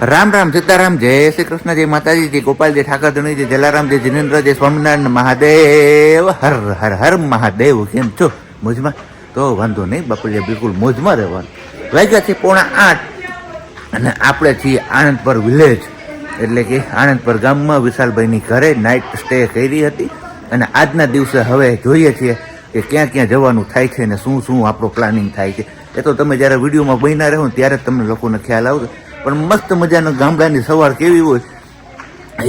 રામ રામ સીતારામ, જય શ્રી કૃષ્ણ, જય માતાજી, જય ગોપાલજી, ઠાકર ધણીજી જલારામ, જય જિનેન્દ્ર, જય સ્વામિનારાયણ મહાદેવ. હર હર હર મહાદેવ, કેમ છો? મોજમાં? તો વાંધો નહીં બાપુલિયા બિલકુલ મોજમાં રહેવાનું. વાગ્યા છે પોણા આઠ અને આપણે છીએ આણંદપર વિલેજ એટલે કે આણંદપર ગામમાં વિશાલભાઈની ઘરે નાઇટ સ્ટે કરી હતી. અને આજના દિવસે હવે જોઈએ છીએ કે ક્યાં ક્યાં જવાનું થાય છે અને શું શું આપણો પ્લાનિંગ થાય છે. એ તો તમે જ્યારે વિડીયોમાં બન્યા રહો ત્યારે તમને લોકોને ખ્યાલ આવશે. પણ મસ્ત મજાનો ગામડાની સવાર કેવી હોય.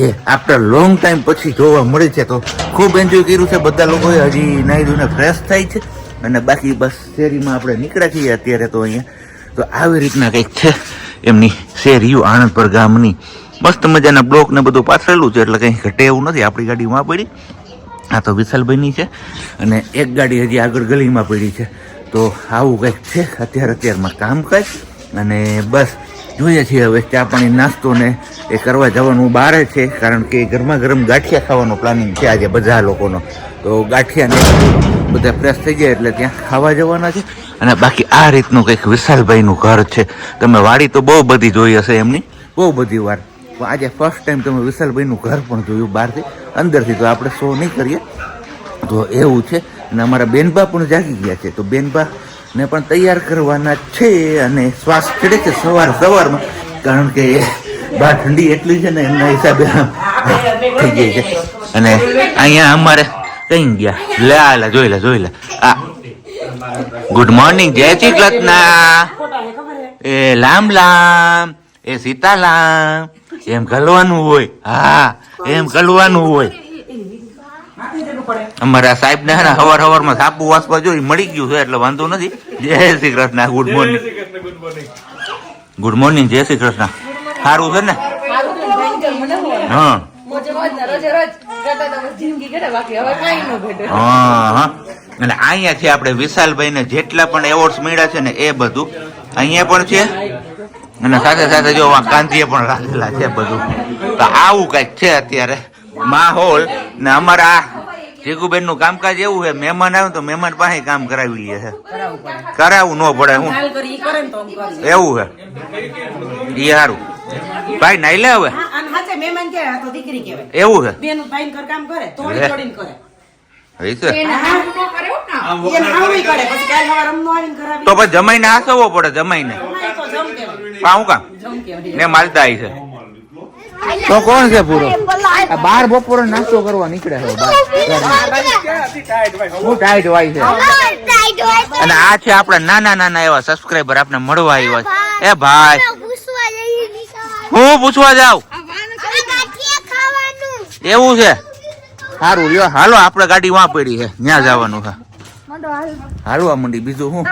એ આફ્ટર લોંગ ટાઈમ પછી જોવા મળે છે તો ખૂબ એન્જોય કર્યું છે બધા લોકોએ. હજી નાહી ફ્રેશ થાય છે અને બાકી બસ શેરીમાં આપણે નીકળ્યા છીએ અત્યારે તો અહીંયા. તો આવી રીતના કંઈક છે એમની શેરીઓ આણંદપર ગામની. મસ્ત મજાના બ્લોક ને બધું પાથરેલું છે એટલે કંઈ ઘટે એવું નથી. આપણી ગાડીમાં પડી. આ તો વિશાલભાઈની છે અને એક ગાડી હજી આગળ ગલીમાં પડી છે. તો આવું કંઈક છે અત્યારે અત્યારમાં કામકાજ. અને બસ જોઈએ છીએ હવે ચા પાણી નાસ્તો ને એ કરવા જવાનું બહાર છે, કારણ કે ગરમા ગરમ ગાંઠિયા ખાવાનો પ્લાનિંગ છે આજે બધા લોકોનો. તો ગાંઠિયાને બધા ફ્રેશ થઈ જાય એટલે ત્યાં ખાવા જવાના છે. અને બાકી આ રીતનું કંઈક વિશાલભાઈનું ઘર છે. તમે વાડી તો બહુ બધી જોઈ હશે એમની. બહુ બધી વાર. પણ આજે ફર્સ્ટ ટાઈમ તમે વિશાલભાઈનું ઘર પણ જોયું બહારથી. અંદરથી તો આપણે શો નહીં કરીએ. તો એવું છે. અને અમારા બેનબા પણ જાગી ગયા છે. તો બેનબા ને પણ તૈયાર કરવાના છે અને શ્વાસ ચડે છે સવાર સવારમાં. કારણ કે બહાર ઠંડી એટલી છે ને એમના હિસાબે થઈ ગઈ છે. અને અહીંયા અમારે કઈ ગયા? લે લે, જોઈ લે જોઈ લે. આ. ગુડ મોર્નિંગ જય શ્રી કૃષ્ણ. એ લામ લામ. એ સીતાલામ. એમ કલવાનું હોય. હા, એમ કલવાનું હોય. અમારા સાહેબ ને હવાર હવારમાં સાપુ વાસવા જોઈ મળી ગયું છે એટલે વાંધો નથી. જય Shri Krishna good morning. Good morning. જય શ્રી કૃષ્ણ. સારું છે ને? હા. હા હા. અને અહીંયા છે આપણે વિશાલભાઈ ને જેટલા પણ એવોર્ડ્સ મળ્યા છે ને એ બધું. અહીંયા પણ છે? અને સાથે સાથે જો આ પણ રાખેલા છે બધું. તો આવું કંઈક છે અત્યારે. માહોલ ને અમારા જીગુબેનનું કામકાજ એવું છે મહેમાન આવે તો મહેમાન પાસે કામ કરાવી લે છે. કરાવવું ન પડે હું. એવું છે. એ સારું ભાઈ નાઈ લે હવે મહેમાન કહેવાય તો દીકરી કહેવાય. એવું છે? તો. પછી જમાઈને હાસવવો પડે જમાઈને. પાઉં કામ? ને માલતા આવી છે. તો કોણ છે પૂરો? બાર બપોરે નાસ્તો કરવા નીકળે છે હું ટાઈટ વાય છે. અને આ છે આપણા નાના નાના એવા સબસ્ક્રાઈબર આપણે મળવા આવ્યા એ ભાઈ. હું પૂછવા જાવ એવું છે? સારું લ્યો, હાલો, આપણે ગાડી વાં પડી છે. ત્યાં જવાનું છે. હાલવા મંડી, બીજું હું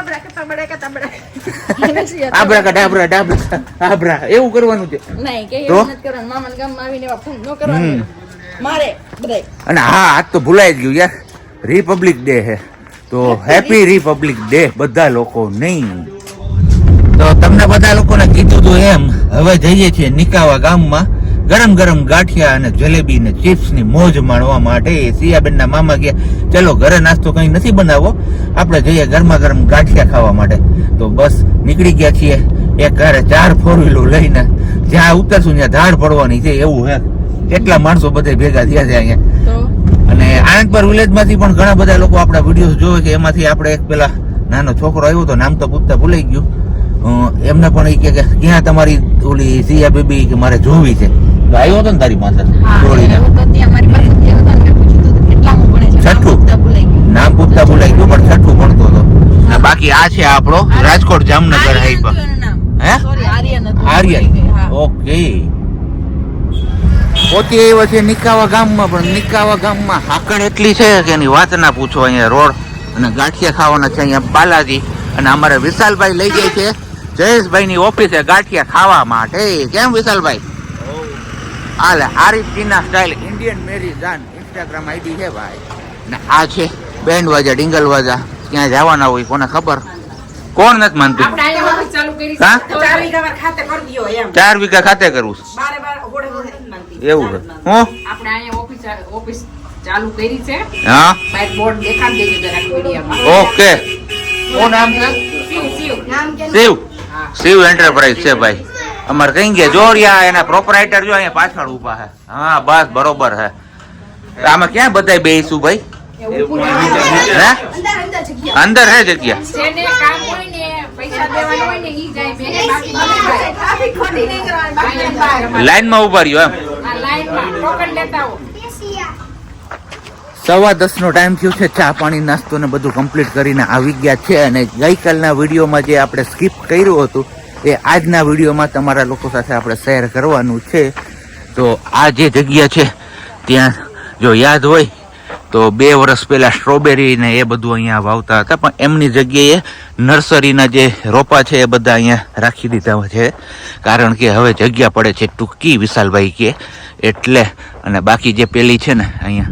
આબરા કા ડાબરા ડાબરા આબરા એવું કરવાનું છે. નહીં કે એવું નથી કરવાનું. મામાના ગામમાં આવીને એવા ફોન ન કરવાનું. મારે બધાય. અને હા આજ તો ભૂલાઈ ગયું યાર. રિપબ્લિક ડે છે તો હેપી રિપબ્લિક ડે બધા લોકો નહીં. તો તમને બધા લોકોને કીધું હતું એમ હવે જઈએ છીએ નિકાવા ગામમાં. ગરમ ગરમ ગાંઠિયા અને જલેબી ને ચિપ્સની મોજ માણવા માટે સિયાબેન ના મામા ગયા. ચલો ઘરે નાસ્તો કઈ નથી બનાવવો આપણે જઈએ ગરમા ગરમ ગાંઠિયા ખાવા માટે. તો બસ નીકળી ગયા છીએ. એક ઘરે ચાર ફોર વ્હીલો લઈને. જ્યાં ઉતરશું ત્યાં ધાડ પડવાની છે એવું હે. કેટલા માણસો બધે ભેગા થયા છે અહીંયા. અને આણંદપર વિલેજમાંથી પણ ઘણા બધા લોકો આપણા વીડિયો જોવે છે. એમાંથી આપણે એક પેલા નાનો છોકરો આવ્યો તો નામ તો પૂછતા ભૂલાઈ ગયું. એમને પણ એ કે કે ક્યાં તમારી ઓલી સિયા બેબી કે મારે જોવી છે? આવ્યો હતો ને તારી પાસે દોડીને એવું નામ છઠ્ઠું. પૂછતા ભૂલાઈ ગયું. નામ પૂછતા ભૂલાઈ ગયું પણ છઠ્ઠું ભણતો હતો અને બાકી આ છે આપણો રાજકોટ જામનગર હાઈપર. હે? આર્યન. ઓકે. પોતે આવ્યો છે નિકાવા ગામમાં પણ નિકાવા ગામમાં હાકડ એટલી છે કે એની વાત ના પૂછો અહીંયા રોડ અને ગાંઠિયા ખાવાના છે અહીંયા બાલાજી. અને અમારે વિશાલભાઈ લઈ જાય છે. જયેશભાઈ ની ઓફિસે ગાંઠિયા ખાવા માટે. કેમ વિશાલભાઈ? હાલે આરિફ ટીના સ્ટાઇલ ઇન્ડિયન મેરી જાન ઇન્સ્ટાગ્રામ આઈડી છે ભાઈ. ને આ છે બેન્ડ વાજા ડિંગલ વાજા ક્યાં જવાના હોય કોને ખબર? કોણ નથી માનતું? આપણે અહીંયા ઓફિસ ચાલુ કરી હા? તો ચાર વીઘા ખાતે કરી દ્યો એમ. ચાર વીઘા ખાતે કરવું એવું છે. હું? આપણે અહીંયા ઓફિસ ઓફિસ ચાલુ કરી છે. હા? બાઈક બોર્ડ દેખાડી દેજો જરાક મીડિયામાં. ઓકે. શું નામ છે? શિવ શિવ નામ કે શિવ. શિવ એન્ટરપ્રાઇઝ છે ભાઈ. અમારે કઈ ગયા? જો રહ્યા એના પ્રોપરાઇટર જો અહીંયા પાછળ ઊભા હે. હા બસ બરોબર હે. તો આમાં ક્યાં બધાય બેસીશું ભાઈ? હે? અંદર હે જગ્યા. જેને કામ હોય ને પૈસા દેવાના હોય ને ઈ જાય બેને બાકી બધે જાય. લાઈનમાં ઊભા રહ્યો એમ? આ લાઈનમાં ટોકન લેતા આવો. સવા દસ નો ટાઈમ થયો છે ચા પાણી નાસ્તો ને બધું કમ્પ્લીટ કરીને આવી ગયા છે. અને ગઈકાલના વિડીયોમાં જે આપણે સ્કીપ કર્યું હતું એ આજના વિડીયોમાં તમારા લોકો સાથે આપણે શેર કરવાનું છે. તો આ જે જગ્યા છે, ત્યાં જો યાદ હોય, તો બે વર્ષ પહેલાં સ્ટ્રોબેરી ને એ બધું અહીંયા વાવતા હતા, પણ એમની જગ્યાએ નર્સરીના જે રોપા છે એ બધા અહીંયા રાખી દીધા છે. કારણ કે હવે જગ્યા પડે છે ટૂંકી, વિશાલભાઈ કે. એટલે અને બાકી જે પેલી છે ને, અહીંયા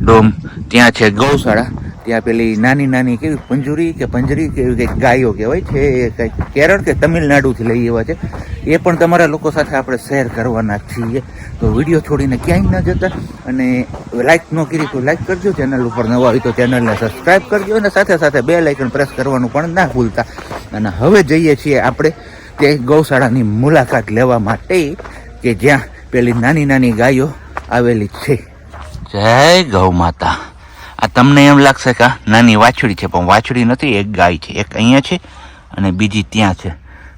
ડોમ, ત્યાં છે ગૌશાળા. ત્યાં પેલી નાની નાની કેવી પંજુરી કે પંજરી કે એવી કંઈક ગાયો કહેવાય છે, એ કંઈક કેરળ કે તમિલનાડુથી લઈ એવા છે. એ પણ તમારા લોકો સાથે આપણે શેર કરવાના છીએ. તો વીડિયો છોડીને ક્યાંય ન જતા અને લાઇક ન કરી તો લાઇક કરજો. ચેનલ ઉપર નવા હોય તો ચેનલને સબસ્ક્રાઈબ કરજો અને સાથે સાથે બે લાઇકન પ્રેસ કરવાનું પણ ના ભૂલતા. અને હવે જઈએ છીએ આપણે તે ગૌશાળાની મુલાકાત લેવા માટે કે જ્યાં પેલી નાની નાની ગાયો આવેલી છે. જય ગૌ માતા. આ તમને એમ લાગશે કે નાની વાછડી છે, પણ વાછડી નથી, એક ગાય છે. એક અહીંયા છે અને બીજી ત્યાં છે.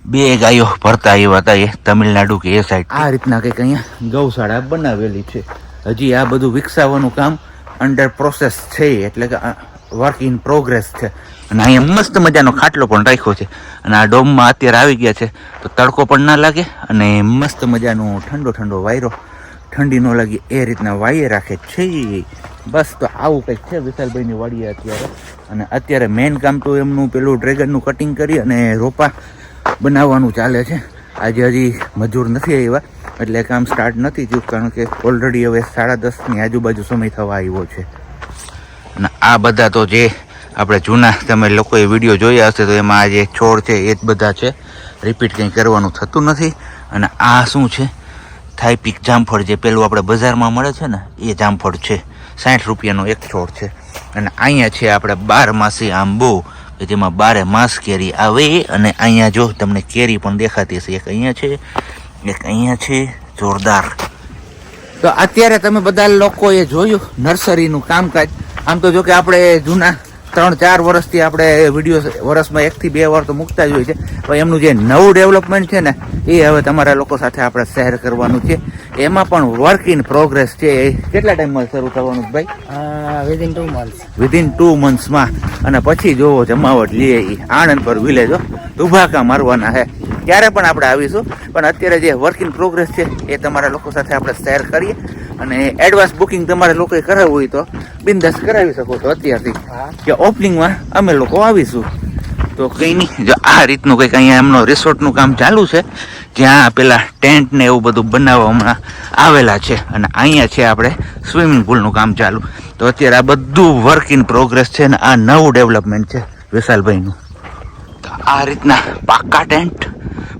બે ગાયો ભરતા આવ્યા હતા એ તમિલનાડુ કે એ સાઈડ આ રીતના કંઈક અહીંયા ગૌશાળા બનાવેલી છે. હજી આ બધું વિકસાવવાનું કામ અંડર પ્રોસેસ છે, એટલે કે વર્ક ઇન પ્રોગ્રેસ છે. અને અહીંયા મસ્ત મજાનો ખાટલો પણ રાખ્યો છે. અને આ ડોમમાં અત્યારે આવી ગયા છે. તો તડકો પણ ના લાગે અને મસ્ત મજાનો ઠંડો ઠંડો વાયરો ઠંડી ન લાગે, એ રીતના વાયે રાખે છે બસ તો આવું કંઈક છે, વિશાલભાઈની વાડીએ અત્યારે. અને અત્યારે મેઇન કામ તો એમનું પેલું ડ્રેગનનું કટિંગ કરી અને રોપા બનાવવાનું ચાલે છે. આજે હજી મજૂર નથી આવ્યા, એટલે કામ સ્ટાર્ટ નથી થયું, કારણ કે ઓલરેડી હવે સાડા દસની આજુબાજુ સમય થવા આવ્યો છે. અને આ બધા તો જે આપણે જૂના, તમે લોકોએ વીડિયો જોયા હશે, તો એમાં આ જે છોડ છે, એ જ બધા છે. રિપીટ કંઈ કરવાનું થતું નથી. અને આ શું છે? થાઈપીક જામફળ જે પેલું આપણે બજારમાં મળે છે ને, એ જામફળ છે. સાઠ રૂપિયાનો એક છોડ છે. અને અહીંયા છે આપણે બારમાસી આંબો, કે જેમાં બારે માસ કેરી આવે અને અહીંયા જો તમને કેરી પણ દેખાતી હશે. એક અહીંયા છે, એક અહીંયા છે. જોરદાર. તો અત્યારે તમે બધા લોકોએ જોયું નર્સરીનું કામકાજ. આમ તો જો કે આપણે જૂના ત્રણ ચાર વર્ષથી આપણે વીડિયો વર્ષમાં એકથી બે વાર તો મૂકતા જ હોય છે. પણ એમનું જે નવું ડેવલપમેન્ટ છે ને એ હવે તમારા લોકો સાથે આપણે શેર કરવાનું છે. એમાં પણ વર્ક ઇન પ્રોગ્રેસ છે. એ કેટલા ટાઈમમાં શરૂ થવાનું ભાઈ? Within two months within two મંથ્સમાં અને પછી જોવો જમાવટ લઈએ આણંદ પર વિલેજો દુભાકા મારવાના છે ત્યારે પણ આપણે આવીશું પણ અત્યારે જે વર્ક ઇન પ્રોગ્રેસ છે એ તમારા લોકો સાથે આપણે શેર કરીએ. અને એડવાન્સ બુકિંગ તમારે લોકોએ કરાવવું હોય તો બિંદાસ કરાવી શકો છો અત્યારથી. કે ઓપનિંગમાં અમે લોકો આવીશું. તો કંઈ નહીં જો આ રીતનું કંઈક અહીંયા એમનો રિસોર્ટનું કામ ચાલુ છે જ્યાં પેલા ટેન્ટ ને એવું બધું બનાવવા હમણાં આવેલા છે. અને અહીંયા છે આપણે સ્વિમિંગ પુલનું કામ ચાલુ. તો અત્યારે આ બધું વર્ક ઇન પ્રોગ્રેસ છે ને આ નવું ડેવલપમેન્ટ છે વિશાલભાઈનું. તો આ રીતના પાક્કા ટેન્ટ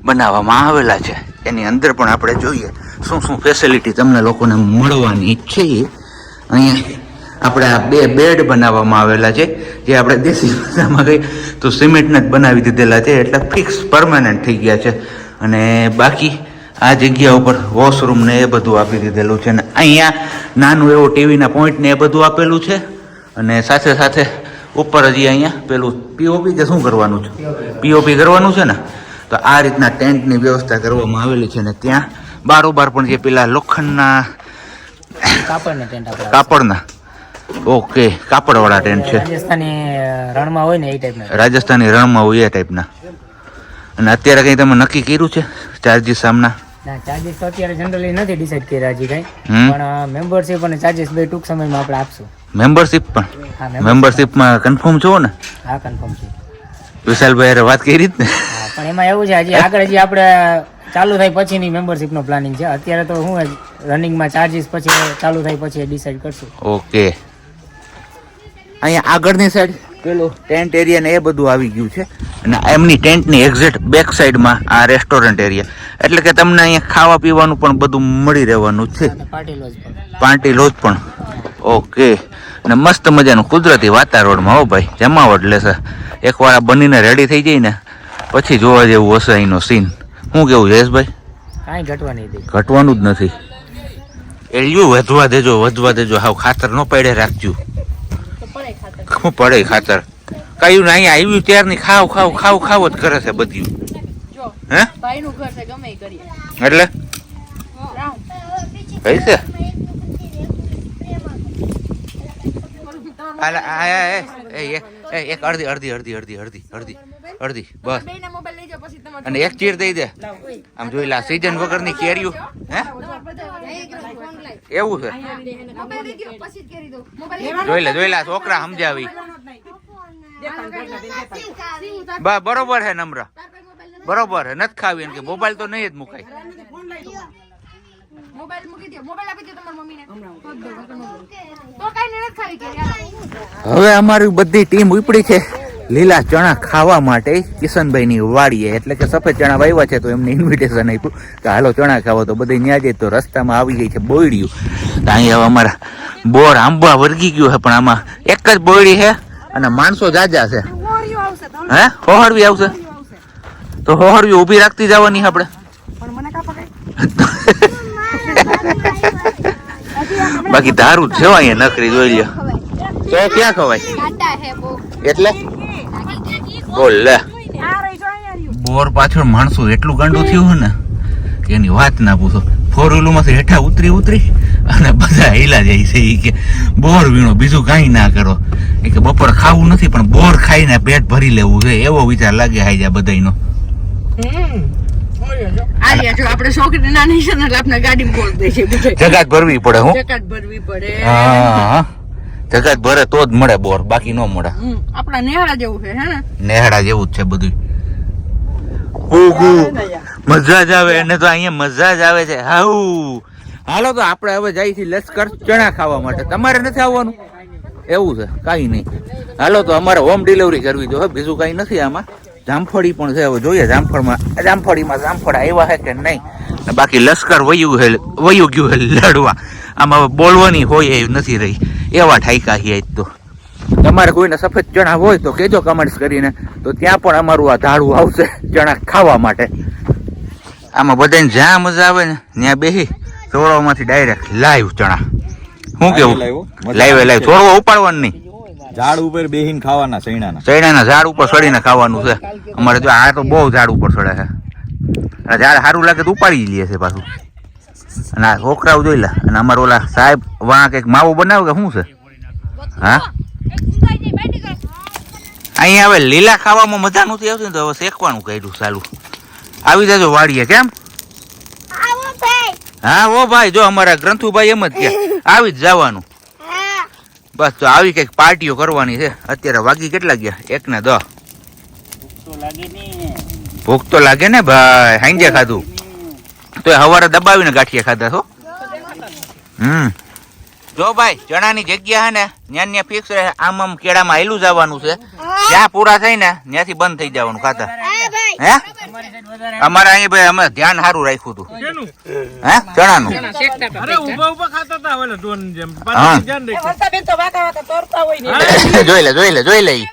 બનાવવામાં આવેલા છે. એની અંદર પણ આપણે જોઈએ શું શું ફેસિલિટી તમને લોકોને મળવાની છે. અહીંયા આપણે આ બે બેડ બનાવવામાં આવેલા છે. જે આપણે દેશી ભાષામાં કહીએ તો સિમેન્ટને જ બનાવી દીધેલા છે એટલે ફિક્સ પરમાનન્ટ થઈ ગયા છે. અને બાકી આ જગ્યા ઉપર વોશરૂમ ને એ બધું આપી દીધેલું છે. અને અહીંયા નાનું એવું ટીવીના પોઈન્ટ ને એ બધું આપેલું છે. અને સાથે સાથે ઉપર હજી અહીંયા પેલું પીઓપી કે શું કરવાનું છે? પીઓપી કરવાનું છે ને? તો આ રીતના ટેન્ટની વ્યવસ્થા કરવામાં આવેલી છે ને ત્યાં બારોબાર પણ જે પેલા લોખંડના કાપડના ટેન્ટ કાપડના. ઓકે કાપડવાળા ટેન્ટ છે. રાજસ્થાની રણમાં હોય ને એ ટાઈપના રાજસ્થાની રણમાં હોય એ ટાઈપના અને અત્યારે કંઈ તમે નક્કી કર્યું છે? ચાર્જીસ સામના ના ચાર્જીસ તો અત્યારે જનરલી નથી ડિસાઈડ કર્યા હજી કઈ. પણ મેમ્બરશિપ અને ચાર્જીસ બે ટૂંક સમયમાં આપણે આપશું. મેમ્બરશિપ પણ? હા મેમ્બરશિપમાં કન્ફર્મ છો ને? હા કન્ફર્મ છે. વિશાલભાઈ વાત કરી ને? પણ એમાં એવું છે હજી આગળ હજી આપણે ચાલુ થાય પછીની મેમ્બરશિપનો નો પ્લાનિંગ છે. અત્યારે તો હું રનિંગમાં ચાર્જીસ પછી ચાલુ થાય પછી ડિસાઈડ કરશું. ઓકે. અહીંયા આગળની સાઈડ પેલું ટેન્ટ એરિયા ને એ બધું આવી ગયું છે. અને એમની ટેન્ટની એક્ઝેક્ટ બેક સાઈડમાં આ રેસ્ટોરન્ટ એરિયા એટલે કે તમને અહીંયા ખાવા પીવાનું પણ બધું મળી રહેવાનું છે. અને પાર્ટી લોજ પણ. પાર્ટી લોજ પણ. ઓકે. અને મસ્ત મજાનું કુદરતી વાતાવરણમાં હો ભાઈ. જમાવટ લેશે એકવાર આ બનીને રેડી થઈ જાય ને પછી જોવા જેવું હશે અહીંનો સીન શું કેવું જયેશભાઈ કાંઈ ઘટવાની ઘટવાનું જ નથી. એલિયું વધવા દેજો વધવા દેજો. હાવ ખાતર ન પડે રાખજો. શું પડે ખાતર? કયું ને અહીંયા આવ્યું ત્યારની ખાવ ખાવ ખાવ ખાવ જ કરે છે બધું. જો હે? ભાઈ નું ઘર છે ગમે ઈ કરીએ. એટલે? કઈ છે આલા, આ, આ, એ, એ, એ, એ, એક અડધી અડધી અડધી અડધી અડધી અડધી અડધી બસ. ના અને એક ચીર દઈ દે. આમ જોઈ લા સીઝન વગરની કેરીઓ હે? એવું છે. જોઈ લે જોઈ લા છોકરા સમજાવી. બરોબર છે નમ્ર. બરોબર છે. નથી ખાવી એમ કે મોબાઈલ તો નહીં જ મુકાય. મોબાઈલ મૂકી દો મોબાઈલ આપી દો તમારી મમ્મીને. તો કાંઈ નથી ખાવી કે હવે અમારી બધી ટીમ ઉપડી છે લીલા ચણા ખાવા માટે. કિશનભાઈની વાડીએ એટલે કે સફેદ ચણા વાવ્યા છે તો એમને ઇન્વિટેશન આપ્યું કે હાલો ચણા ખાવો. તો બધે ન્યા જઈએ તો રસ્તામાં આવી ગઈ છે બોયડિયું તો અહીં હવે અમારા બોર આંબા વર્ગી ગયું છે પણ આમાં એક જ બોયડી છે અને માણસો જાજા છે. હે? હોહરવી આવશે? તો હોહરવી ઊભી રાખતી જવાની આપણે. બાકી દારૂ જ છે અહીંયા નકરી જોઈ લ્યો. તો ક્યાં ખવાય. એટલે? બોલ લે. બોર પાછળ માણસો એટલું ગાંડું થયું ને કે એની વાત ના પૂછો. ફોર વ્હીલરમાંથી હેઠા ઉતરી ઉતરી અને બધા હેલા જાય છે. એ કે બોર વીણો બીજું કાંઈ ના કરો. એ કે બપોર ખાવું નથી પણ બોર ખાઈને પેટ ભરી લેવું છે. એવો વિચાર લાગે હાઈ જા બધાયનો આર્યા જો આપણે છોકરી નાની છે ને એટલે આપણે ગાડીમાં બોલ દે છે જગાત ભરવી પડે હું. જકાત ભરવી પડે. હા જગાત ભરે તો જ મળે બોર બાકી ન મળે. આપણા નેહાળા જેવું છે હે ને? જેવું જ છે બધું મજા જ આવે એને તો અહીંયા મજા જ આવે છે. હાઉ. હાલો તો આપણે હવે જાય છે લશ્કર ચણા ખાવા માટે. તમારે નથી આવવાનું? એવું છે કાંઈ નહીં. હાલો તો અમારે હોમ ડિલિવરી કરવી જોઈએ બીજું કાંઈ નથી આમાં. જામફળી પણ છે હવે જોઈએ જામફળમાં. જામફળીમાં જામફળ આવ્યા છે કે નહીં? બાકી લશ્કર વયું હે વયું ગયું હે લડવા. આમાં હવે બોલવાની હોય એવું નથી રહી. એવા ઠાઈકા છે તો. તમારે કોઈને સફેદ ચણા હોય તો કેજો કમેન્ટ્સ કરીને. તો ત્યાં પણ અમારું આ ધાડું આવશે ચણા ખાવા માટે. આમાં બધાને જ્યાં મજા આવે ને ત્યાં બેસી ચોળવામાંથી ડાયરેક્ટ લાઈવ ચણા. શું કેવું? લાઈવ લાઈવ ચોળવો ઉપાડવાનું નહીં. ઝાડ ઉપર બેહીને ખાવાના સૈણાના ચણાના ઝાડ ઉપર ચડીને ખાવાનું છે. અમારે જો આ તો બહુ ઝાડ ઉપર ચડે છે. અને ઝાડ સારું લાગે તો ઉપાડી લે છે પાછું. અને આ છોકરાઓ જોઈ લે. અને અમારો ઓલા સાહેબ વાં કંઈક માવો બનાવે કે શું છે? હા? અહીંયા હવે લીલા ખાવામાં મજા નથી આવતી ને તો હવે શેકવાનું કહ્યું ચાલુ. આવી જજો વાડીએ કેમ? હા ઓ ભાઈ જો અમારા ગ્રંથુભાઈ એમ જ કે આવી જ જવાનું. બસ તો આવી કંઈક પાર્ટીઓ કરવાની છે. અત્યારે વાગી કેટલા ગયા? એક ને દસ ભૂખ તો લાગે ને ભાઈ હાંજે ખાધું. તો હવારે દબાવીને ગાંઠિયા ખાધા છો? હમ. જો ભાઈ ચણાની જગ્યા હે ને ન્યા ન્યા ફિક્સ રહે. આમ આમ કેળામાં હેલું જવાનું છે. જ્યાં પૂરા થાય ને ત્યાંથી બંધ થઈ જવાનું ખાતા. હે? અમારે અહીં ભાઈ અમે ધ્યાન સારું રાખ્યું હતું. હે? ચણાનું? અરે ઊભા ઊભા ખાતા હતા ઓલા ડોન જેમ. હા. પાછળ ધ્યાન રાખજો. જોઈ લે જોઈ લે જોઈ લે ઈ.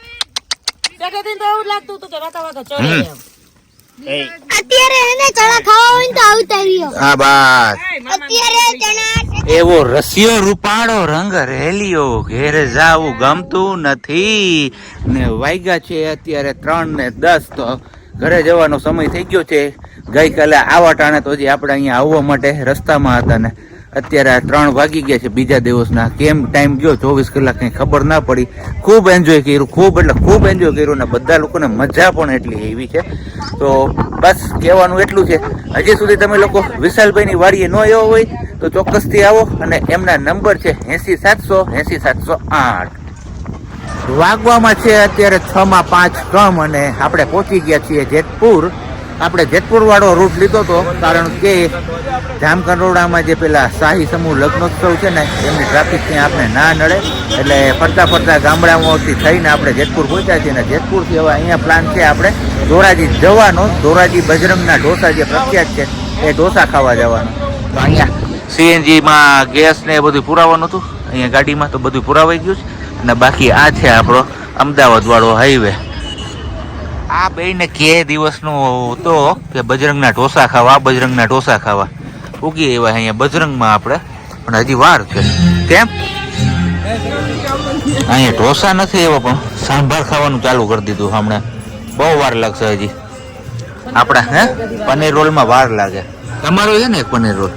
હમ. અત્યારે એને ચણા ખાવા હોય ને તો આવતા રહ્યો હા બસ. અત્યારે ચણા એવો રસિયો રૂપાળો રંગ રેલિયો. ઘેર જાવું ગમતું નથી. ને વાગ્યા છે અત્યારે ત્રણ ને દસ તો ઘરે જવાનો સમય થઈ ગયો છે. ગઈકાલે આવા ટાણે તો હજી આપણે અહીંયા આવવા માટે રસ્તામાં હતા ને અત્યારે આ ત્રણ વાગી ગયા છે બીજા દિવસના. કેમ ટાઈમ ગયો? ચોવીસ કલાક કંઈ ખબર ના પડી. ખૂબ એન્જોય કર્યું, ખૂબ એટલે ખૂબ એન્જોય કર્યું ને બધા લોકોને મજા પણ એટલી એવી છે. તો બસ કહેવાનું એટલું છે, હજી સુધી તમે લોકો વિશાલભાઈની વાડીએ ન આવ્યો હોય તો ચોક્કસથી આવો અને એમના નંબર છે એસી સાતસો એસી સાતસો આઠ. વાગવામાં છે અત્યારે છ માં પાંચ કમ અને આપણે પહોંચી ગયા છીએ જેતપુર. આપણે જેતપુર વાળો રૂટ લીધો હતો કારણ કે જામકંડોળામાં જે પેલા શાહી સમૂહ લગ્નોત્સવ છે ને, એમની ટ્રાફિક ત્યાં આપણે ના નડે. એટલે ફરતા ફરતા ગામડાઓથી થઈને આપણે જેતપુર પહોંચ્યા છીએ અને જેતપુરથી હવે અહીંયા પ્લાન છે આપણે ધોરાજી જવાનો. ધોરાજી બજરંગના ઢોસા જે પ્રખ્યાત છે, એ ઢોસા ખાવા જવાનો. તો અહીંયા સીએનજીમાં ગેસ ને બધું પુરાવાનું હતું. અહીંયા ગાડીમાં તો બધું પુરાવાઈ ગયું છે. અને બાકી આ છે આપણો અમદાવાદ વાળો હાઈવે આ બે ને કે દિવસનો હતો કે બજરંગના ઢોસા ખાવા બજરંગના ઢોસા ખાવા. ઉગી એવા અહીંયા બજરંગમાં આપણે. પણ હજી વાર છે. કેમ? અહીંયા ઢોસા નથી એવા પણ સાંભાર ખાવાનું ચાલુ કરી દીધું હમણાં. બહુ વાર લાગશે હજી. આપણા હે? પનીર રોલમાં વાર લાગે. તમારો છે ને એક પનીર રોલ?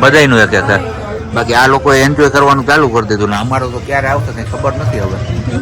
બધાયનું એક એક. બાકી આ લોકોએ એન્જોય કરવાનું ચાલુ કરી દીધું ને અમારો તો ક્યારે આવશે કઈ ખબર નથી હવે.